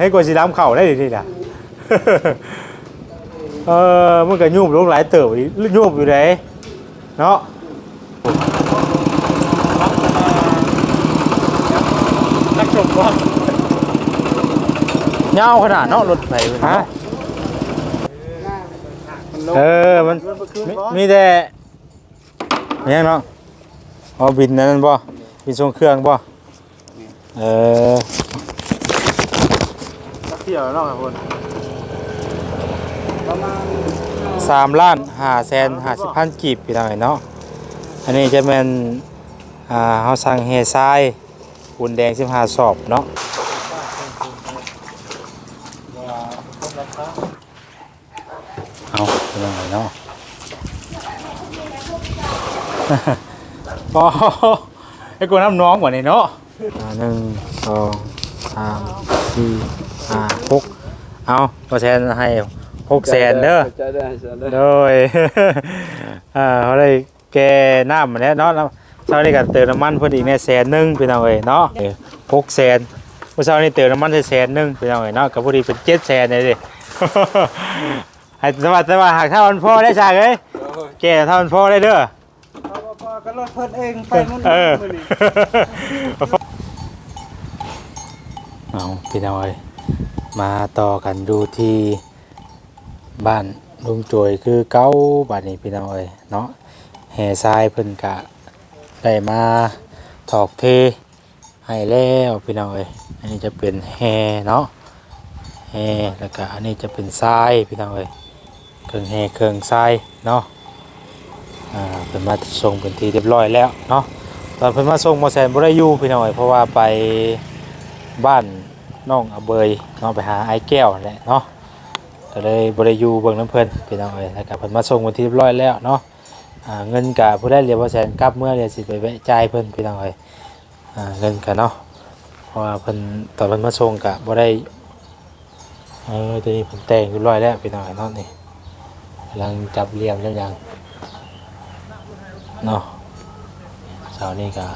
ให้กว่าสิล้ำเข่าได้ดินี่นะเออมันก็ยุ่มลงหลายเติบอีกยุ่มอยู่ไหนเนาะนักชมว่าเงาวขนาดเนาะรถไฟฮะเออมันมีมีแต่อิหยังเนาะเอาบินนั่นบ่บินทรงเครื่องบ่เออเที่ยวเนาะครับคนสามล้านห้าแสนห้าสิบพันกีบพี่น้องเนาะอันนี้จะเป็นอ่าเฮาสั่งเฮทรายปูนแดง15สอบเนาะเอาเป็นยังไงเนาะโอ้ไอ้กูน้ำน้องกว่านี้เนาะอ่าหนึ่งสองสามสี่ ห้าหกเอาตัวแทนให้หกแสนเด้อจะได้จะได้โดย อ่าเขาเลยแกน้ำมาแล้วเนาะแล้วเช้านี้ก็เติมน้ำมันเพิ่นอีกในแสนหนึงพี่น้องเอ้ยเนาะหกแสนเมื่อเช้านี้เติมน้ำมันได้แสนหนึงพี่น้องเอ้ยเนาะกับพอดีเป็นเจ็ดแสนเลยดิ ให้สวัสดีว่าหากเท่ามันพ่อได้ฉากเอ้ยแกเท่ามันพ่อได้เด้อก็รถเพิ่นเองไปมันเออมื้อนี้เอาพี่น้อย มาต่อกันดูที่บ้านลุงโจยคือเก้าบ้านนี้พี่น้อยเนาะแห่ทรายเพิ่นกะได้มาถอกเทให้แล้วพี่น้อยอันนี้จะเป็นแห่เนาะแห่แล้วก็อันนี้จะเป็นทรายพี่น้อยเครื่องแห่เครื่องทรายเนาะอ่าเป็นมาส่งเป็นทีเรียบร้อยแล้วเนาะตอนเพิ่นมาส่งมอแซนบ่ได้อยู่พี่น้อยเพราะว่าไปบ้าน น้องอเบยเนาะไปหาไอ้แก้วแหละเนาะก็เลยบ่ได้อยู่เบิ่งน้ำเพลินพี่น้องเอ้ยแล้วก็เพิ่นมาส่งวันที่เรียบร้อยแล้วเนาะเงินก็ผู้ได้เรียกว่าแสนกลับเมื่อเรียนสิไปแวะจ่ายเพิ่นพี่น้องเอ้ยอเงินก็เนาะเพราะว่าเพิ่นตอนเพิ่นมาส่งก็บ่ได้เออตัวนี้เพิ่นแต่งเรียบร้อยแล้วพี่น้องเอ้ยเนาะนี่กำลังจับเหลี่ยมจับหยังเนาะเช้านี้ก็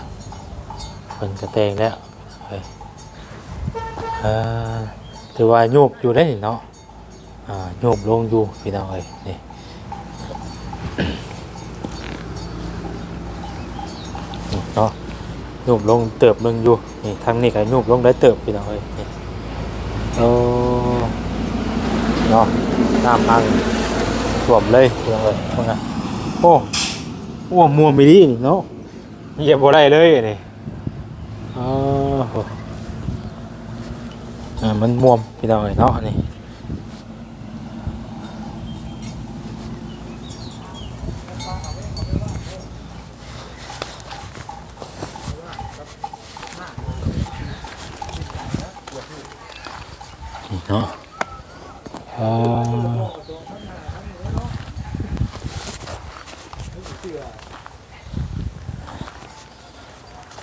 เพิ่นกระเตงแล้วเฮ้ย ออถือว่าโยบอยู่ได้นี่เนาะอ่าโยบลงอยู่พี่น้องเอ้ยนี่เนาะโยบลงเติบหนึงอยู่นี่ทางนี้ก็โยบลงได้เติบพี่น้องเอ้ยนี่โอ้เนาะน้ำนั่งท่วมเลยพี่น้องเอ้ยว่าไงโอ้โอ้มัวไม่ดีนี่เนาะเหยียบบ่ได้เลยนี่อ๋อโหอ่า มันม่วมพี่น้องเอ้ยเนาะนี่นี่เนาะอ๋อ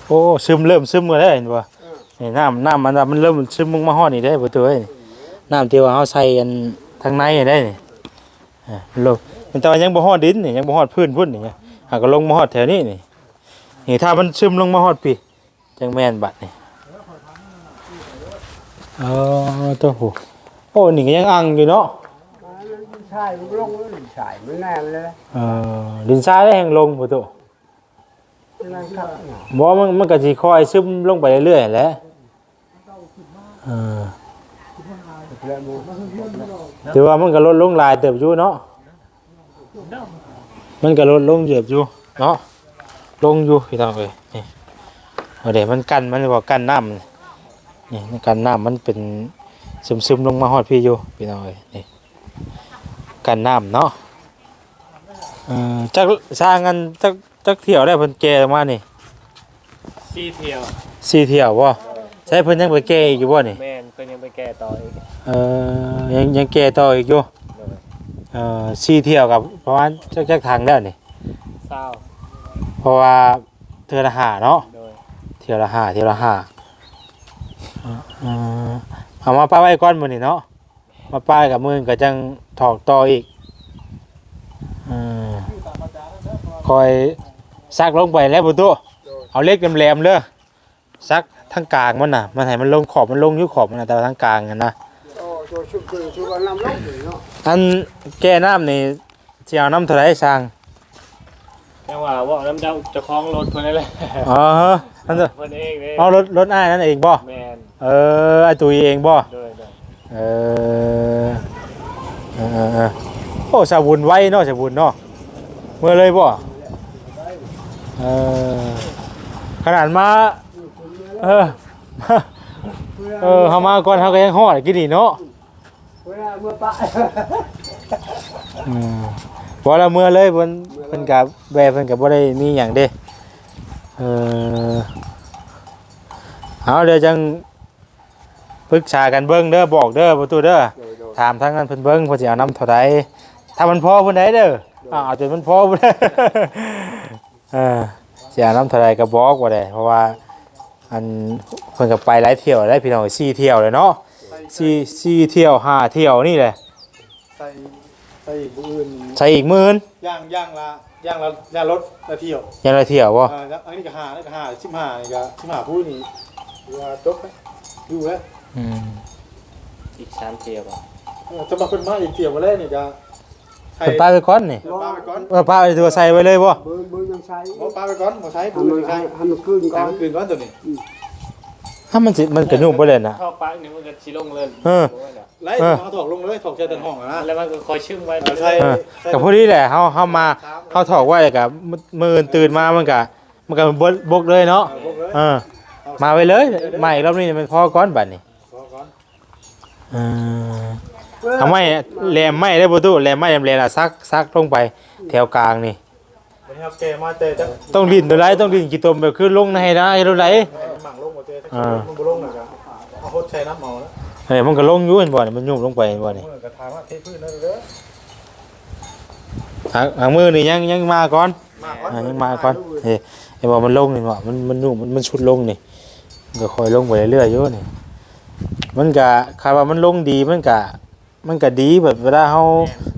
โอ้ซึมเริ่มซึมมาได้วเห็นบ่ นี่น้ำน้ำมันมันเริ่มซึมลงมาฮอดนี่ได้บ่ตัวเอ้ยน้ำที่ว่าเฮาใส่อันทางในนี่ได้นี่อ่าลงมันแต่ว่ายังบ่ฮอดดินนี่ยังบ่ฮอดพื้นพุ่นนี่หากก็ลงมาฮอดแถวนี้นี่นี่ถ้ามันซึมลงมาฮอดพี่จังแม่นบัดนี่อ๋อตัวหูโอ้นี่ก็ยังอังอยู่เนาะใช่มันลงมันใช่มันแน่เลยเอ่อดินทรายได้แห้งลงบ่ตัวนั่นครับบ่มันมันก็สิค่อยซึมลงไปเรื่อยๆแหละเออ แล้วมูถือว่ามันก็ลดลงหลายเติบอยู่เนาะ มันก็ลดลงเยอะอยู่เนาะ ลงอยู่พี่น้องเอ้ยนี่เอาเดี๋ยวมันกันมันบอกกันน้ำนี่นี่มันกันน้ำมันเป็นซึมซึมๆลงมาฮอดพี่อยู่พี่น้องเอ้ยนี่กันน้ำเนาะเออจักสร้างกันจักจักเที่ยวได้เพิ่นแก่มานี่ซีเที่ยวสี่เที่ยวบ่ ใช้เพิ่นยังไปแก่อีกอยู่บ่นี่แม่นเพิ่นยังไปแก้ต่ออีกเออยังยังแก่ต่ออีกอยู่เออสี่เที่ยวกับประมาณจักจักทางแล้วนี่ เศร้าเพราะว่าเทือละหาเนาะ โดยเที่ยวละหาเที่ยวละหาเออเอามาป้าไว้ก้อนมือนี่เนาะ มาป้ายกับมือก็จังถอกต่ออีกเออคอยซักลงไปแล้วบุตุเอาเล็กแหลมๆเลยซัก ทางกลางมันน่ะ มันให้มันลงขอบมันลงอยู่ขอบมันน่ะแต่ว่าทางกลางนั่นนะโอ้ตัวชุบคือชุบว่าน้ำลงอยู่เนาะอันแก้น้ำนี่สิเอาน้ำเท่าไหร่สร้างยังว่าว่าน้ำเจ้าเจะคล้าของรถเพิ่นนั่นแหละอ๋อฮะอันเด้อเพิ่นเองเด้เอารถรถอ้ายนั่นเองบ่แมนเออไอ้ตุยเองบ่ด้วยด้วยเออเออเออเออโอ้สาบุญไว้เนาะสาบุญเนาะเมื่อเลยบ่เออขนาดมา เออ เออเฮามาก่อนเฮาก็ยังฮอดกินนี่เนาะเวลาเมื่อปะอืมพอละเมื่อเลยเพิ่นเพิ่นก็แวะเพิ่นก็บ่ได้มีหยังเด้เออเอาเดี๋ยวจังปรึกษากันเบิ่งเด้อบอกเด้อประตูเด้อถามทางนั้นเพิ่นเบิ่งเพิ่นสิเอาน้ำเท่าใดถ้ามันพอเพิ่นได้เด้ออ้าวเอาจนมันพอบ่ได้เออสิเอาน้ำเท่าใดก็บอกบ่าได้เพราะว่า อันเพิ่นก็ไปหลายเที่ยวได้พี่น้อง4เที่ยวเลยเนาะ4 4เที่ยว5เที่ยวนี่แหละใส่ใส่บุอื่นใส่อีกหมื่นย่างย่างละย่างละย่างรถละเที่ยวยังละเที่ยวบ่อ่าแล้วอันนี้ก็หาอันนี้ก็หาชิมหานี่ก็ชิมหาผู้นี่ว่าจบไหมอยู่แล้วอืมอีกสามเที่ยวบ่เออจะมาเป็นมาอีกเที่ยวมาแล้วนี่ก็ ใส่เพิ่นปาไปก่อนนี่เดี๋ยวปลาไปก่อนเออปาไปตัวใส่ไว้เลยบ่เบอร์เบอร์ยังใช้เอาปลาไปก่อนมาใช้ให้ผู้มันนี่ใช้ให้มันขึ้นก่กาอนรคืนก่อนตัวนี้ถ้ามันสิมันก็ยุ่งบ่เลยน่ะเข้าปักนี่มันก็สิลงเลยเออ ไล่มาถอกลงเลยถอกใจตันห้องอะนะแล้วมันก็คอยชึ่งไว้เอาใช่เออกับพวกนี้แหละเฮาเฮามาเฮาถอกไว้กับมื้ออื่นตื่นมามันก็มันก็บกบกเลยเนาะเอาพวกเลยเออ มาไว้เลยมาอีกรอบนี้มันพอก่อนบัดนี้พอก่อน เออ ทำไมแหลมไม้ได้บ่ตู้แหลมไม้แหลมแหลมน่ะซักซักลงไปแถวกลางนี่ วันนี้ครับแกมาเจอจะต้องดินตัวไรต้องดินกี่ตมแบบคือลงในนะให้รู้ไร หมั่งลงมาเจออ่า มันบุลงหน่อยกันเอาโคตรใช้น้ำเมาแล้วเฮ้ยมันก็ลงอยู่เห็นบ่นี่มันยุ่มลงไปเห็นบ่นี่เมื่อกระถางว่าเทพื้นนั่นเด้อหางหางมือนี่ยังยังมาก่อนมาก่อนอ่ายังมาก่อนเฮ้ยไอ้บ่มันลงนี่บ่มันมันยุ่มมันมันชุดลงนี่มันก็ค่อยลงไปเรื่อยๆอยู่นี่มันก็คาดว่ามันลงดีมันก็ มันก็ดีแบบเวลาเฮา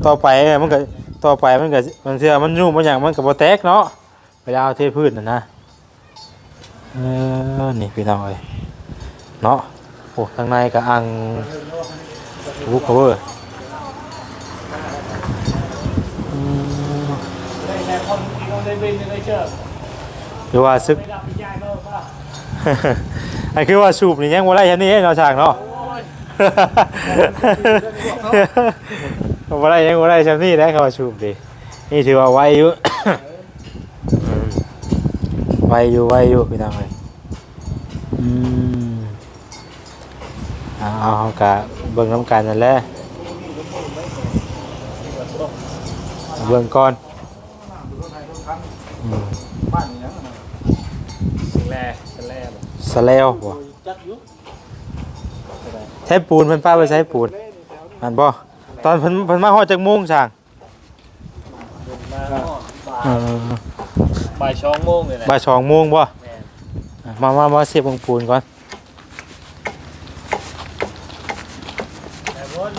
ต่อไปมันก็ต่อไปมันก็มันเชื่อมันยุ่มมันหยังมันก็บ่แตกเนาะเวลาเอาเทพื้นน่ะนะเออนี่พี่น้องเอ้ยเนาะโอ้ทางในก็อังวูคเวอร์ได้แค่คนที่เขาได้บินได้เชื่อหรือว่าซึกไม่รับพี่ยายก็ว่าอันคือว่าสูบนี่ยังบ่ได้ชั้นนี้เนาะช่างเนาะ บ่ได้ยังบ่ได้ชั้นนี้ได้เขาว่าสูบดินี่ถือว่าไวอยู่ ไวอยู่ไวอยู่พี่น้องเอ้ยอืมเอาเอากะเบิ่งน้ำกันนั่นแหละเบิ่งก่อนบ้านนี้นะสแลสแลสแลวบ่จักยุ ใช้ปูนเพิ่นป้าไปใช้ปูนอันบ่ตอนเพิ่นเพิ่นมาฮอดจักโมงช่างมาบ่าเออบ่ายสองโมงเลยแหละบ่ายสองโมงบ่แม่นมามามาเสียบวงปูนก่อนแต่วน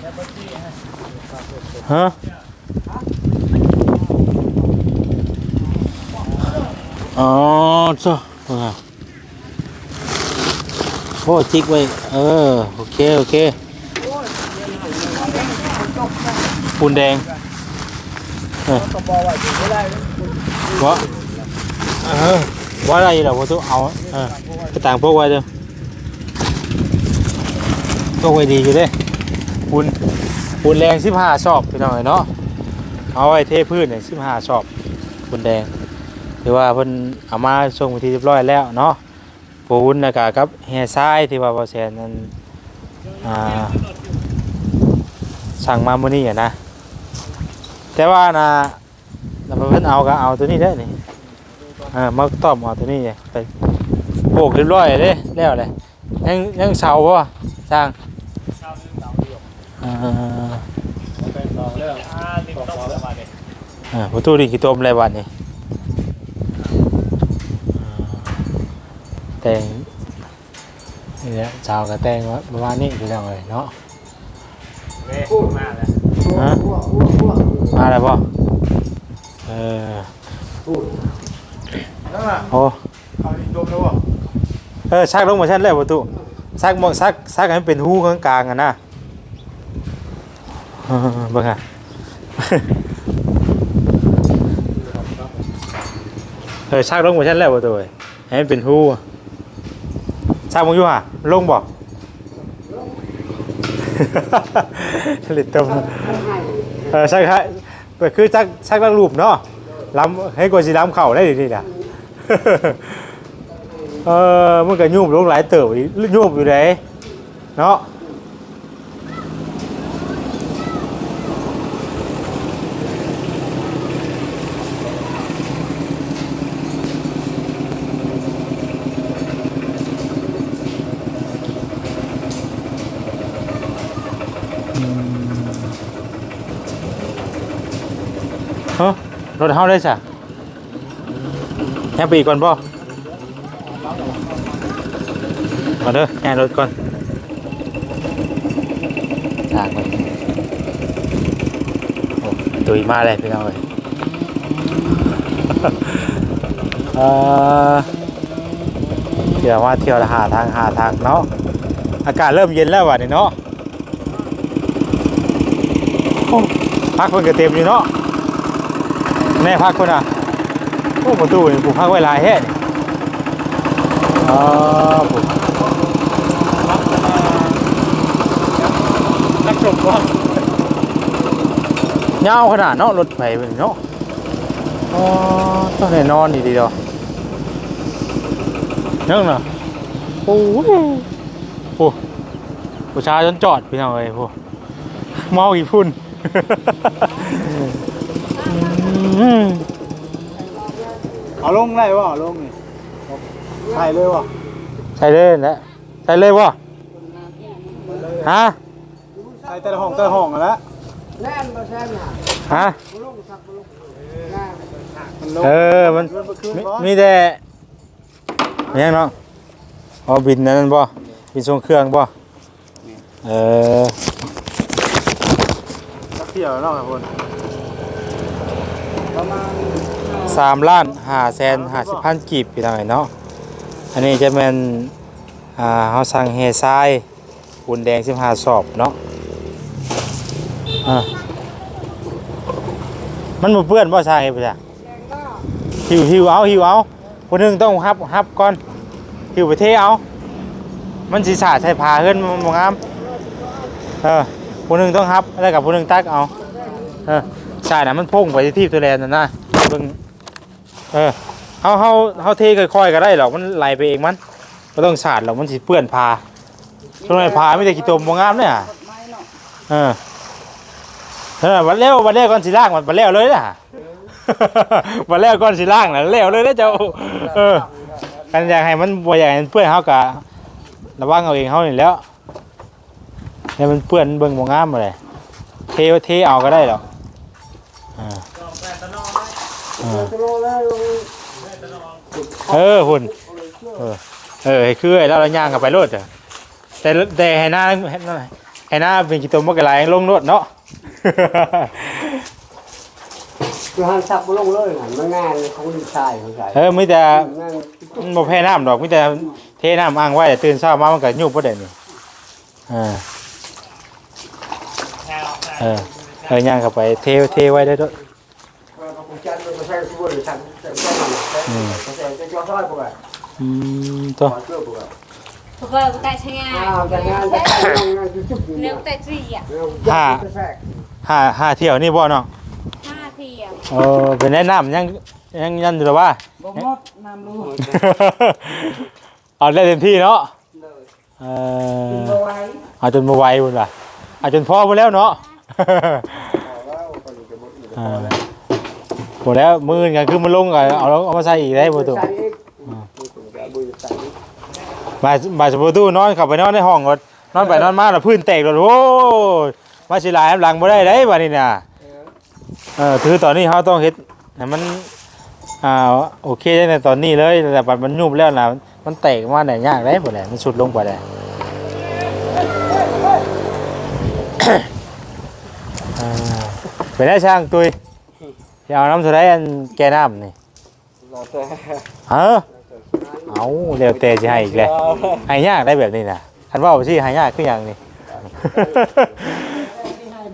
แต่บ่ที่ฮะฮะอ๋อจ้ะว่าโอ้จิกไว้ เออ โอเค โอเคปูนแดงก็บอว่าอยู่ได้วะเออว่าอะไรเหรอวะทุกเอา เออกระต่างพวกไว้เด้อพวกไว้ดีอยู่เด้ปูนปูนแรงสิบห้าชอบพี่น้องเนาะ เอาไว้เทพื้นเนี่ยสิบห้าชอบปูนแดง ถือว่าเพิ่นเอามาส่งไปที่เรียบร้อยแล้วเนาะ ปูนนะกะกับแห่ทรายที่ว่าบ่แซนนั้นอ่าสั่งมามื้อนี้อะนะแต่ว่านะแล้วเพิ่นเอาก็เอาตัวนี้ได้อนี่อ่ามาตอบเอาตัวนี้ไงไปโบกเรียบร้อยเลยแล้วเลยยังยังเสาบ่สร้างอ่าเป็นสองแล้วอ่าติดต้องสบายเลยอ่าประตูดิกี่ต้มอะไรบัดนี่อ่าแต่งนี่แหละเสาก็แต่งว่าประมาณนี้พี่น้องเลยเนาะแม่มาแล้วฮะอ้วกอ้วกอ้วกมาแล้วบ่เออนั่นน่ะโอ้เอาอีกดมแล้ววะเออชักลงมาชั้นแล้วประตูชักหมองชักชักให้มันเป็นหูข้างกลางอะนะเออเบิ่งอะเออชักลงมาชั้นแล้วประตูเอ้ยให้มันเป็นหูอะ ชักมึงอยู่ห่ะลงบ่ลิตตมเออชักให้คือชักชักลังรูปเนาะล้ำให้กว่าสิล้ำเข่าได้ดีๆนะเออมันก็ยุ่มลงหลายเติบอีกยุ่มอยู่ไหนเนาะ ฮ้ยรถเฮาได้จ้ะแค่ปีกก่อนป่มาเด้อแง่รถก่อนทางก่อนโอ้ตุยมาเลยพี่น้องเลยเออเดี๋ยวมาเที่ยวหาทางหาทางเนาะอากาศเริ่มเย็นแล้วว่ะนี่เนาะโอ้พักคนก็เต็มอยู่เนาะ แน่พักคนอะโอ้ประตูนี่ผูกพักไว้หลายแฮ่นี่อ๋อผูกนักชมว่ายาขนาดเนาะรถไฟเป็นเนาะอ๋อต้องได้นอนดีๆเดอนั่งน่ะโอ้ยโอ้ผู้ชายจนจอดพี่น้องเอ้ยโอ้เมาอีกพุ่น อืมเอาลงได้บ่เอาลงนี่ใช่เลยบ่ใส่เลยนะใส่เลยวะฮะใช่แต่ละห้องแต่ละห้องอะละแน่นบ่แซ่บน่ะฮะบ่ลงสักบ่ลงแน่นมันลงเออมันเงินบ่คืนมีบ่มีแต่ยังเนาะเอาบินนั่นบ่บินส่งเครื่องบ่เออนักเที่ยวเนาะครับคนประมาณ สามล้านห้าแสนห้าสิบพันกีบพี่น้องเอ้ยเนาะอันนี้จะเป็นอ่าเฮาสั่งเฮทรายปูนแดง15สอบเนาะมันบ่เปื้อนบ่ทรายบ่จ้ะหิวหิวเอาหิวเอาคนหนึ่งต้องฮับฮับก่อนหิวไปเทเอามันสิสาดใส่ผ้าเฮือนมันงามเออคนหนึ่งต้องฮับแล้วกับคนหนึ่งตักเอาเออ สาดน่ะมันพุ่งไปที่ที่ตัวแลนนั่นนะเบิ่งเออเฮาเฮาเฮาเทค่อยๆก็ได้หรอกมันไหลไปเองมันบ่ต้องสาดหรอกมันสิเปื้อนผ้าช่วงนั้นผ้ามีแต่ขี้ตมบ่งามเนี่ยเออเออวันแล้ววันแล้วก่อนสิล้างมันวันแล้วเลยน่ะวันแล้วก่อนสิล้างน่ะแล้วเลยนะเจ้าเออกันอยากให้มันบ่อยากให้มันเปื้อนเฮากะระวังเอาเองเฮานี่แล้วให้มันเปื้อนเบิ่งบ่งามบ่เลยเทเทเอาก็ได้หรอก อ่าอ่ากิโลแล้วลงเออหุ่นเออเออให้คือไอ้แล้วเราย่างกันไปโลดจ้ะแต่แต่ให้หน้าให้หน้าให้หน้าเป็นกิโตมกกะลายลงโลดเนาะคือหันสักบ่ลงเลยน่ะมันง่ายเลยของดีไซน์ของใส่เออมีแต่นั่นมันบ่แพ้น้ำดอกมีแต่เทน้ำอ้างไว้แต่ตื่นเช้ามามันก็ยุบบ่ได้นี่อ่าแนวเออ เออย่างเข้าไปเทเทไว้ได้ด้วยว่าของจันทร์มันก็ใช้บ่ได้สั่นแต่ก็มันแต่แต่จะจอดซอยบ่ได้อืมตัวขอเชื่อบ่ได้ Thực ra tại sao nha? อ้าวจัดงานจัดงานจะจุ๊บอยู่เนี่ย Nếu tại gì ạ? ห้าแทรกห้าห้าเที่ยวนี่บ่เนาะ Ha thì à, เออเป็นแนะนำยังยังยันอยู่หรอว่าบ่หมดน้ำรู้เอาได้เต็มที่เนาะ เลยเออบ่ไหวเอาจนมาไหวบุญล่ะเอาจนพอไปแล้วเนาะ แล้วก็จะบ่อีกอ่าหมดแล้วมือกันคือมันลงกันเอาเอามาใส่อีกได้ประตูใส่อีกบ่ใส่อีกมามาสประตูนอนเข้าไปนอนในห้องก่อนนอนไปนอนมาแล้วพื้นแตกเลยโอ้ยมาสิหลายหลังบ่ได้ได้บัดนี้น่ะเออคือตอนนี้เขาต้องเฮ็ดให้มันอ่าโอเคได้ในตอนนี้เลยแต่บัดมันยุบแล้วนะมันแตกมาได้ยากได้หมดเลยมันสุดลงไปได้อ่า ไปได้ช่างตุยสิเอาน้ำสุดได้อันแกน้ำนี่เราแต่เออเอาเร็วแต่สิให้อีกแล้วให้ยากได้แบบนี้น่ะคันว่าบ่สิให้ยากคือหยังนี่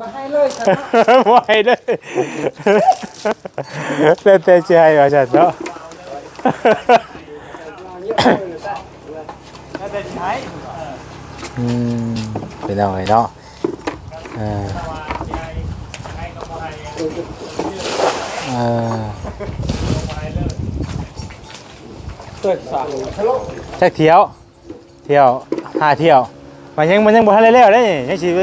มาให้เลยครับบ่ให้เด้อเร็วแต่สิให้ว่าซั่นเนาะถ้าเป็นใช้อืมเป็นเอาไงเนาะเออว่าใหญ่ให้ก็บ่ให้ เออเปิดสามทะลุจักเที่ยว เที่ยวห้าเที่ยว มันยังมันยังบ่ทันได้แล้วเด้นี่ยังสิไป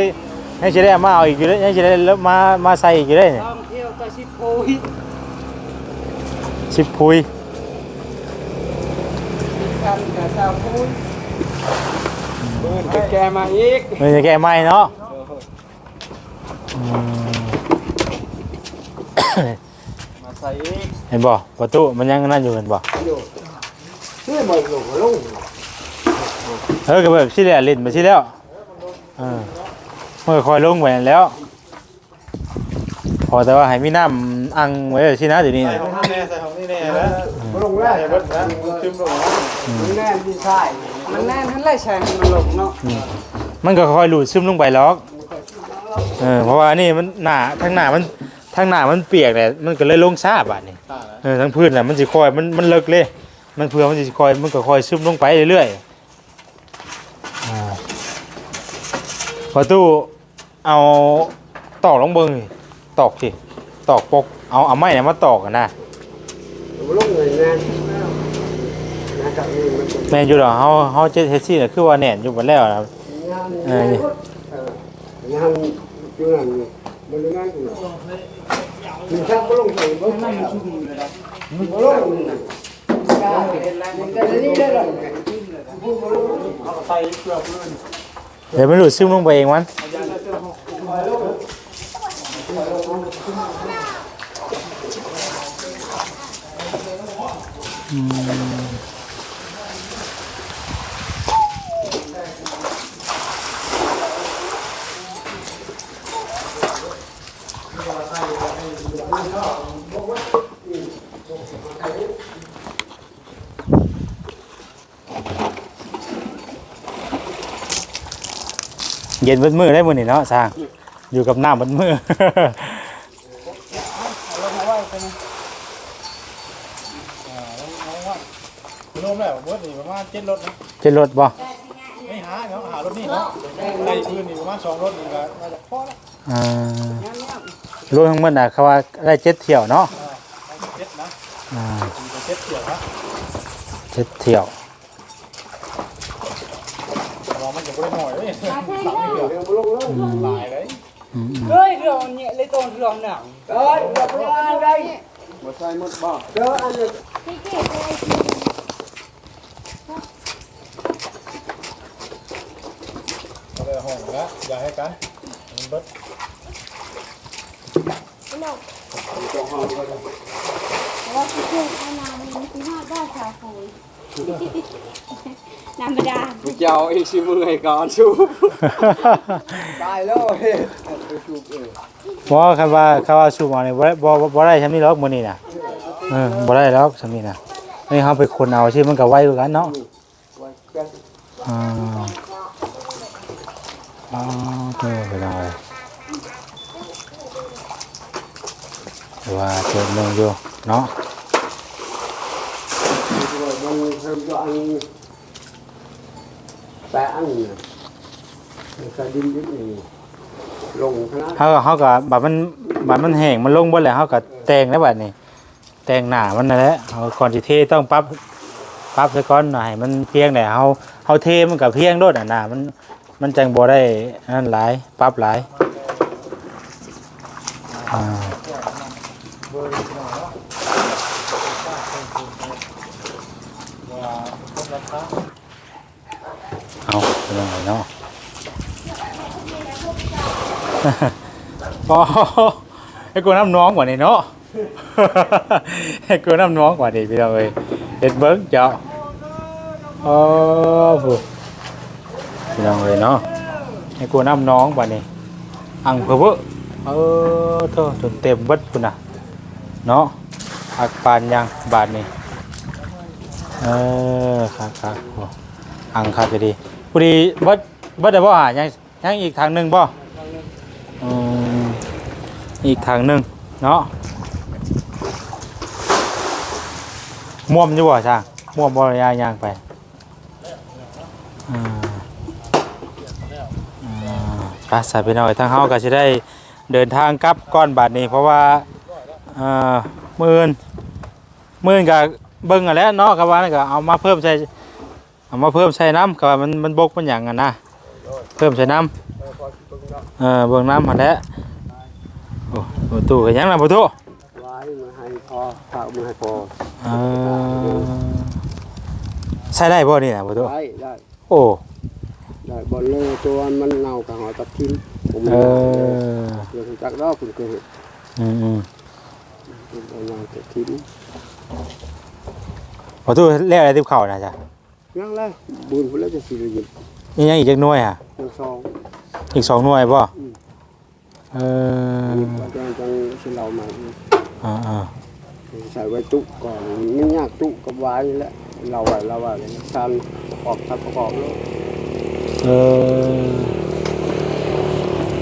ยังสิได้เอามาเอาอีกอยู่เด้ยังสิได้มามาใส่อีกอยู่เด้นี่ท่องเที่ยวก็สิบโพยสิบพุยกันกับสาวโพยเปิดไปแกมาอีกมันจะแก้ใหม่เนาะอื มมาใส่อีกเห็นบ่ประตูมันยังนั่นอยู่เห็นบ่อยู่นี่บ่ลงลงเออก็แบบสิแล้วลิ้นไปสิแล้วเออมันก็ค่อยลงไปนั่นแล้ว พอแต่ว่าให้มีน้ำอังไว้สินะเดี๋ยวนี้ใส่น่ะของนี่แน่ใส่ของนี่แน่แล้วบ่ลงแล้วใส่เบิดนะซึมลงนะมันแน่นที่ใช่มันแน่นทั้งไรใช่มันลงเนาะมันก็ค่อยหลุดซึมลงไปหรอกเออเพราะว่านี่มันหนาทางหน้ามัน ทางหน้ามันเปียกเนี่ยมันก็เลยลงซาบอะนี่อ่าเออทั้งพื้นน่ะมันสิคอยมันมันเลิกเลย มันเผื่อมันสิคอยมันก็คอยซึมลงไปเรื่อยๆอ่าพอตู้เอาตอกลงเบิงนี่ตอกสิตอกปกเอาเอาไม้เนี่ยมาตอกกันนะบ่ลงเลยแน่นะกับนี่มันเป็นแม่นอยู่ดอกเฮาเฮาเจ็ดเฮ็ดซี่น่ะคือว่าแน่นอยู่หมดแล้วนะงานเออ งานอยู่นั่นมันงานอยู่ มันช่างบ่ลงใส่บ่มันชุ่มเลยนะบ่ลงนั่นกาเห็นแล้วมันก็นี่ได้หรอกบ่ลงเอาใส่เกลือพื้นเดี๋ยวมันหลุดซึมลงไปเองมัน เย็นเบดมือได้มื้อนี่เนาะสร้างอยู่กับน้ำเบดมือ รวมแล้วเบิดนี่ประมาณ7รถนะจะรถบ่ไม่หาเนาะหารถนี่เนาะใส่พื้นนี่ประมาณ2รถนี่ก็น่าจะพอแล้วอ่า รวมทั้งหมดน่ะเขาว่าได้เจ็ดเที่ยวเนาะเจ็ดนะอ่ามีแต่เจ็ดเที่ยวนะเจ็ดเที่ยวรอมันจะบ่ได้หน่อยเด้สามเที่ยวเดี๋ยวบ่ลงแล้วหลายเลยอืมเฮ้ยเรื่องนี้เลยตอนเรื่องหนังเอ้ยบ่ลงอันใดบ่ใส่หมดบ่เด้ออันนี้พี่เก๋เลยเอาเลยห้องแล้วอย่าให้กันมันเบิด ว่าพี่เก๋เอาน้ำมันคือหอดได้สาวคุยน้ำบาดาลเจ้าอีกสิมือให้ก่อนชูตายแล้วเฮ้ยไปชูเออบ่คันว่าคันว่าสูบเอานี่บ่ได้บ่บ่บ่ได้ซำนี้หรอกมื้อนี้น่ะเออบ่ได้หรอกซำนี้น่ะนี่เฮาไปคนเอาชื่อมันก็ไวกว่ากันเนาะไว้กันอ่าอ๋อเออไปได้ ว่าเจอเมืองอยู่เนาะมันเพิ่มก็อันแปะอันนี้มันก็ดินดินนี่ลงคณะเฮาก็เฮาก็บัดมันบัดมันแห้งมันลงเบิดแล้วเฮาก็แต่งแล้วบัดนี้แต่งหน้ามันนั่นแหละเฮาก่อนสิเทต้องปรับปรับซะก่อนหน่อยมันเพียงแต่เฮาเฮาเทมันก็เพียงโดดอะหน้ามันมันจังบ่ได้นั่นหลายปรับหลายอ่าว่าคนราคา เอาเป็นยังไงเนาะ พอให้กูน้ำน้องกว่านี้เนาะให้กูน้ำน้องกว่านี้พี่น้องเอ้ยเฮ็ดเบิ้งเจ้าโอ้ผู้พี่น้องเอ้ยเนาะให้กูน้ำน้องกว่านี้อังเพื่อเออเธอจนเต็มเบิดพุ่นน่ะเนาะอักปานยังบาทนี้เออครับครับอังครับดีพอดีเบิดเบิดได้บ่หายังยังอีกทางหนึ่งบ่อ อีกทางหนึ่งเนาะม่วมอยู่บ่ช่างม่วมบ่ยายางไปอ่าอ่าไปใส่น่อยทางเฮาก็สิได้เดินทางกลับก้อนบาดนี้ เพราะว่าอ่ามื้ออื่นมือนก็เบิ่งกันแล้วเนาะก็ว่านก็เอามาเพิ่มใส่เอามาเพิ่มใส่น้ำก็ว่ามันมันบกมันหยังอะนะเพิ่มใส่น้ำเออเบิ่งน้ำหั่นและโอ้ ประตูก็ยังล่ะประตูไว้มาให้พอฝากมาให้พอเออใช้ได้บ่นี่นะประตูได้ได้โอ้ได้บอลเลยตัวมันเน่ากับหอตัดทิ้งผมเออเดี๋ยวผมจักรอบผมเคยเห็นอืมอืมเอาเน่าตัดทิ้งประตูเรียกอะไรที่เข่านะจ๊ะยังเลยบุญพุ่นแล้วจะสิริยินนี่ยังอีกจักหน่วยอะยังซองอีกสองหน่วยบ่ เออนี่ก็จังจังสิเรามาอ่าอ่าใส่ไว้ตุ๊กก่อนมันยากตุ๊กกับไว้แล้วเราไว้เราไว้เลยชันประกอบทับประกอบแล้วเออ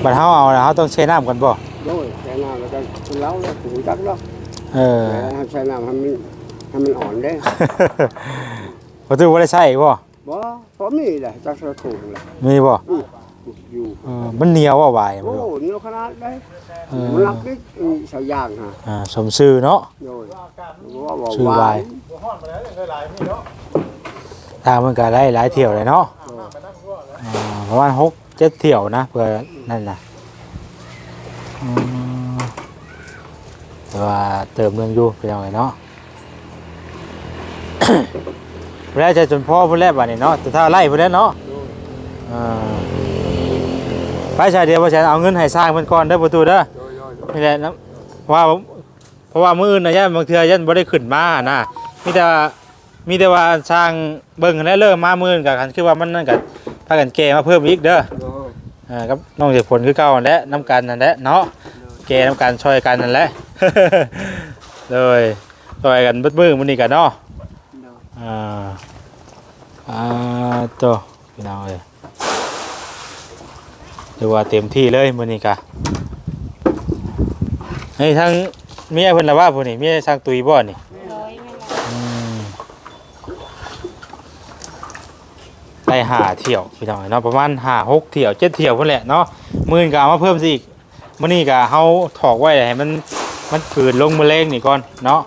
บัดเฮาเอาแล้วเฮาต้องใช้น้ำกันบ่โดยใช้น้ำแล้วก็เล้าแล้วผมจักแล้วเออแต่ใช้น้ำให้มันให้มันอ่อนได้ประตูบ่ได้ใช้บ่บ่พอมีแหละจักสะถูกแหละมีบ่ อยู่เออมันเหนียวว่าวายโอ้บ่รู้นี่ขนาดได้เออมันรักดิสาวย่างฮะอ่าสมชื่อเนาะโดยว่าว่าชื่อวายบ่ฮ้อนมาแล้วเคยหลายพี่เนาะทางมันก็ได้หลายเที่ยวเลยเนาะอ่าประมาณ6 7เที่ยวนะเพื่อนั่นน่ะอืมแต่ว่าเติมเรื่องอยู่เป็นยังไงเนาะ แล้วจะจนพ่อพุ่นแล้วบัดนี้เนาะแต่ถ้าไล่พุ่นแล้วเนาะอ่า ไปชายเดียวว่าฉันเอาเงินให้สร้างเพิ่นก่อนเด้อประตูเด้อนี่แหละนะว่าเพราะว่ามื้ออื่นน่ะย่านบางเทื่อยันบ่ได้ขึ้นมานะมีแต่ว่ามีแต่ว่าสร้างเบิ่งแล้วเริ่มมามื้ออื่นก็คันคือว่ามันนั่นก็พากันแก้มาเพิ่มอีกเด้อโดยอ่ากับน้องเสียผลคือเก่านั่นแหละน้ำกันนั่นแหละเนาะแกน้ำกันช่วยกันนั่นแหละ เลยช่วยกันเบิดมือมื้อนี้กันเนาะอ่าอ่าโตพี่น้องเอ้ย เรียกว่าเต็มที่เลยมื้อนี้กะเฮ้ยทั้งเมียเพิ่นละว่าพุ่นนี่เมียสร้างตุยบ่นี่ร้อยไม่ละอืมได้หาเที่ยวพี่น้องเนาะประมาณหาหกเที่ยวเจ็ดเที่ยวพุ่นแหละเนาะมื่นก็เอามาเพิ่มสิอีกมื้อนี้ก็เฮาถอกไว้ให้มันมันฝืนลงมือแรงนี่ก่อนเนาะ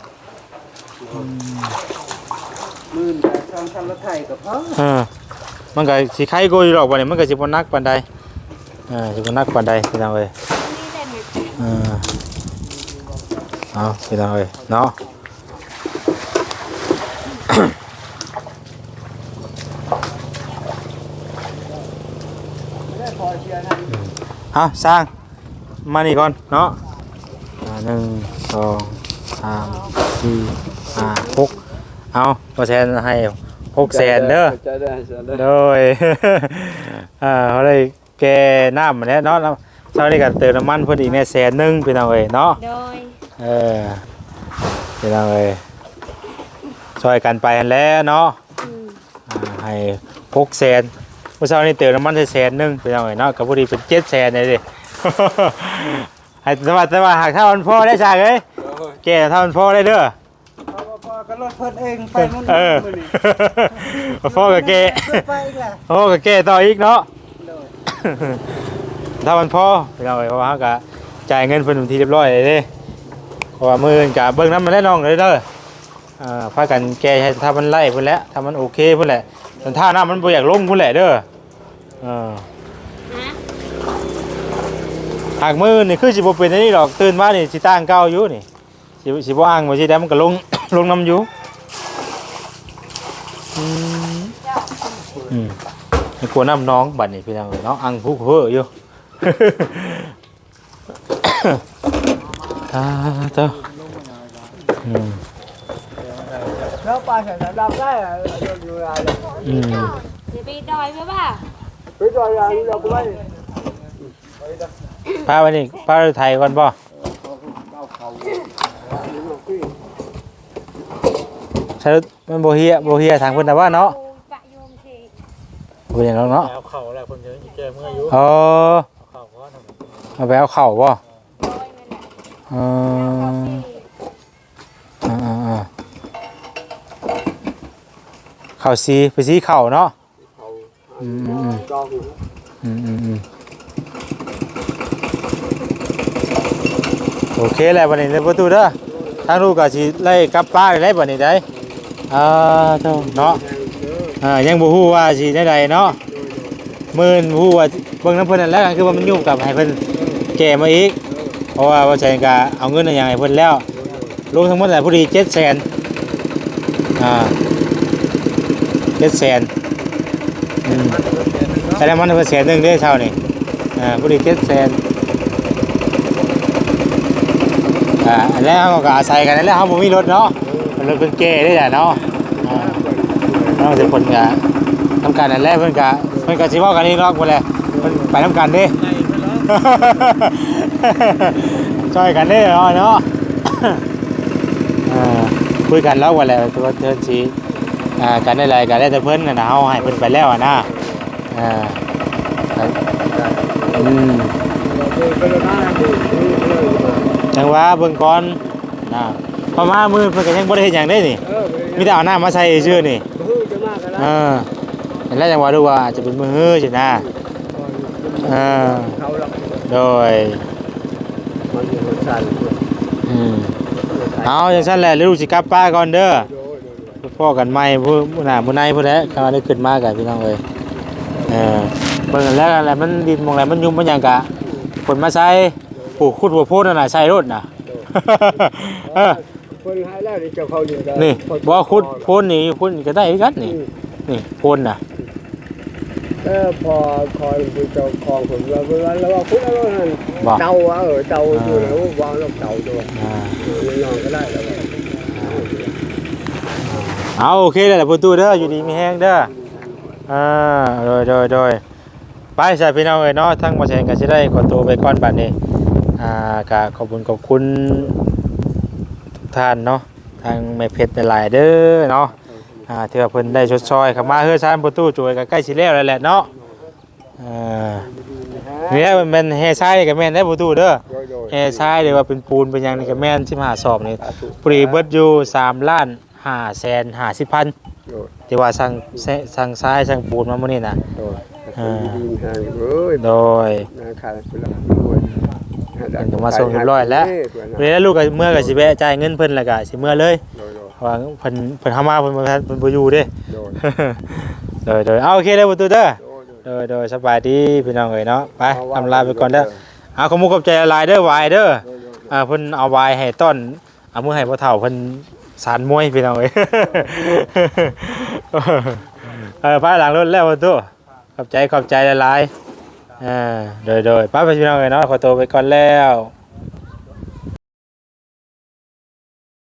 มื่นแต่ช่างทำรถไถกับเขาเออมันก็สิไข่โกอยู่ดอกบ่นี่มันก็สิบ่หนักปานใด เออสิบ่หนักปานใดพี่น้องเอ้ยนี่ได้ไหมเออเอาพี่ น้องเอ้ยเนาะเอาสร้างมานี่ก่อนเนาะอ่าหนึ่งสองสามสี่ห้าหกเอาตัวแทนให้หกแสนเด้อจะได้จะได้โดยอ่าเขาได้แกน้ำมาแล้วเนาะแล้วเช้านี้ก็เติมน้ำมันเพิ่นอีกเนี่ยแสนหนึงพี่น้องเอ้ยเนาะโดยเออพี่น้องเอ้ยช่วยกันไปหั่นแหล้วเนาะอืมอ่าให้หกแสนเมื่อเช้านี้เติมน้ำมันได้แสนหนึงพี่น้องเอ้ยเนาะก็พอดีเป็นเจ็ดแสนเลยดิให้สวัสดีว่าหากถ้ามันพอได้ฉากเอ้ยแกถ้ามันพอได้เด้อพอก็รถเพิ่นเองไปมันเออมื้อนี้พ่อกับแกไปอีกแล้วพ่อกับแกต่ออีกเนาะ ถ้ามันพอพี่น้องเอ้ยเพราะว่าเขาก็จ่ายเงินเพิ่นเป็นทีเรียบร้อยเลยเด้เพราะว่ามืออนกับเบิ่งน้ำมันแน่น้องเลยเด้ออ่าพากันแก้ให้ถ้ามันไล่พุ่นแล้วถ้ามันโอเคพุ่นแหละแต่ถ้าน้ำมันบ่อยากลงพุ่นแหละเด้ออหากมือนี่คือสิบ่เป็นอันนี้หรอกตื่นมานี่สิตั้งเก่าอยู่นี่สิสิบ่อ้างบ่สิได้มันก็ลง ลงน้ำอยู่อือืม ให้กลัวน้ำน้องบัดนี้พี่น้องเอ้ยเนาะอังผู้เพ้ออยู่ตาเจ้าอืมแล้วไปใส่สายดำได้อะอยู่อะไรอืมเดี๋ยวไปดอยไหมป่ะไปจอยอย่างนี้เราไปป้าวันนี้ป้าไทยก่อนป่ะใช่รถมันบ่เฮียบ่เฮียทางเพิ่นน่ะว่าเนาะปะโยมที บ่อย่างนั้นเนาะเอาเข่าแล้วคนเดียวแกเมื่ออยู่เออเอาเข่าก็ทำเอาไปเอาเข่าบ่โดยนั่นแหละเอเอาอที่อ่าอ่าเข่าซีไปซีเข่าเนาะเขาอืมอืมจองอืมอืมอืมโอเคแล้ววันนี้ในประตูเด้อทางลูกก็สิไล่กลับป้านได้บัดนี้ได้อ่าเท่าเนาะ อ่ายังบ่ฮู้ว่าสิได้ใดเนาะมื้อนี้บ่ฮู้ว่าเบิ่งน้ำเพิ่นนั่นแหละคือว่ามันยุ่งกับให้เพิ่นแก้มาอีก เพราะว่าว่าใช่ก็เอาเงินอะไรอย่างให้เพิ่นแล้วลงทั้งหมดแหละพอดี700,000อ่า700,000อืมใช้น้ำมันเพิ่นแสนหนึ่งเด้เช้านี่อ่าพอดี700,000อ่าแล้วก็อาศัยกันแล้วเฮาบ่มีรถเนาะรถเพิ่นแก่ได้แหละเนาะ นาะแต่เพิ่นก็ทำการนั่นแหละเพิ่อนก็เพิ่อนก็สิเว้ากันนี่เนาะพุ่นแหละเพิ่นไปทำกันเด้ไงเพิ่นเนาะช่วยกันได้เนาะเนาะอ่าคุยกันแล้วว่าแหละตัวเธอสิอ่ากันได้ไรกันได้แต่เพิ่นน่ะนะเฮาให้เพิ่นไปแล้วอะนะอ่าครับอืมเป็นหน้าที่นี่เลยจังหวะเบิ่งก่อนนะพอมามือเพิ่นก็ยังบ่ได้เฮ็ดหยังได้นี่ เออมีแต่เอาหน้ำมาใส่ชื่อนี่ เออเห็นแล้วจังหวะดูว่าอาจะเป็นมือสินะเออเขาหลับโดยมันอยู่บนสันอืมเอาจังซั่นแหละแล้วลูกสิกลับป้าก่อนเด้อพ่อกันใหม่ผู้หน้าผู้ในผู้ใดกำลังได้ขึ้นมากันพี่น้องเอ้ยเออเบิ่งแล้วกันแหละมันดินมองอะไหนมันยุ่งมันยังกะผลมาใช้ปลูกขุดหัวโพดน่ะใช้รถน่ะเออนี่บ่ขุดโพนนี่พุ่นก็ได้กันนี่ นี่โพนน่ะเออพอคอยดูเจ้าของผมว่าเวลาเราว่าคุณอะไรนั่นบ่เตาอะเออเตาอยู่แล้ววางแล้วเตาด้วยอ่านอนก็ได้แล้วเอาโอเคเลยแหละประตูเด้ออยู่ดีมีแห้งเด้ออ่าโดยโดยโดยไปใส่พี่น้องเอ้ยเนาะทั้งบ่แซงก็สิได้ขอตัวไปก่อนบัดนี้อ่าก็ขอบคุณขอบคุณทุกท่านเนาะทางแม่เพชรหลายๆเด้อเนาะ อ่าที่ว่าเพิ่นได้ชดช้อยเข้ามาเฮือซานประตูช่วยก็ใกล้สิแล้วแล้วแหละเนาะอ่าเนี่ยมันเป็นแห่ทรายนี่ก็แม่นได้ประตูเด้อโดยโดยแห่ทรายหรือว่าเป็นปูนเป็นหยังนี่ก็แม่น15สอบนี่ปรีเบิดอยู่3ล้าน5แสน50พันโดยที่ว่าสั่งแซสั่งทรายสั่งปูนมามื้อนี้น่ะโดยดินหางเอ้ยโดยนาคาเป็นหลักด้วยเพิ่นก็มาส่งเรียบร้อยแล้วเวลาลูกก็เมื่อก็สิแวะจ่ายเงินเพิ่นแล้วก็สิเมื่อเลย ว่าเพิ่นเพิ่นเฮามาเพิ่นบ่ทันเพิ่นบ่อยู่เด้ โดย โดยโดยเอาโอเคเด้อประตูเด้อโดยโดยโดยสบายดีพี่น้องเอ้ยเนาะไปอำลาไปก่อนเด้อเอาขอมุกขอบใจหลายๆเด้อวายเด้ออ่าเพิ่นเอาวายให้ต้อนเอามือให้พ่อเฒ่าเพิ่นสารมวยพี่น้องเอ้ย เออพาหลังรถแล้วประตูขอบใจขอบใจหลายๆอ่าโดยโดยป้าไปพี่น้องเอ้ยเนาะขอตัวไปก่อนแล้ว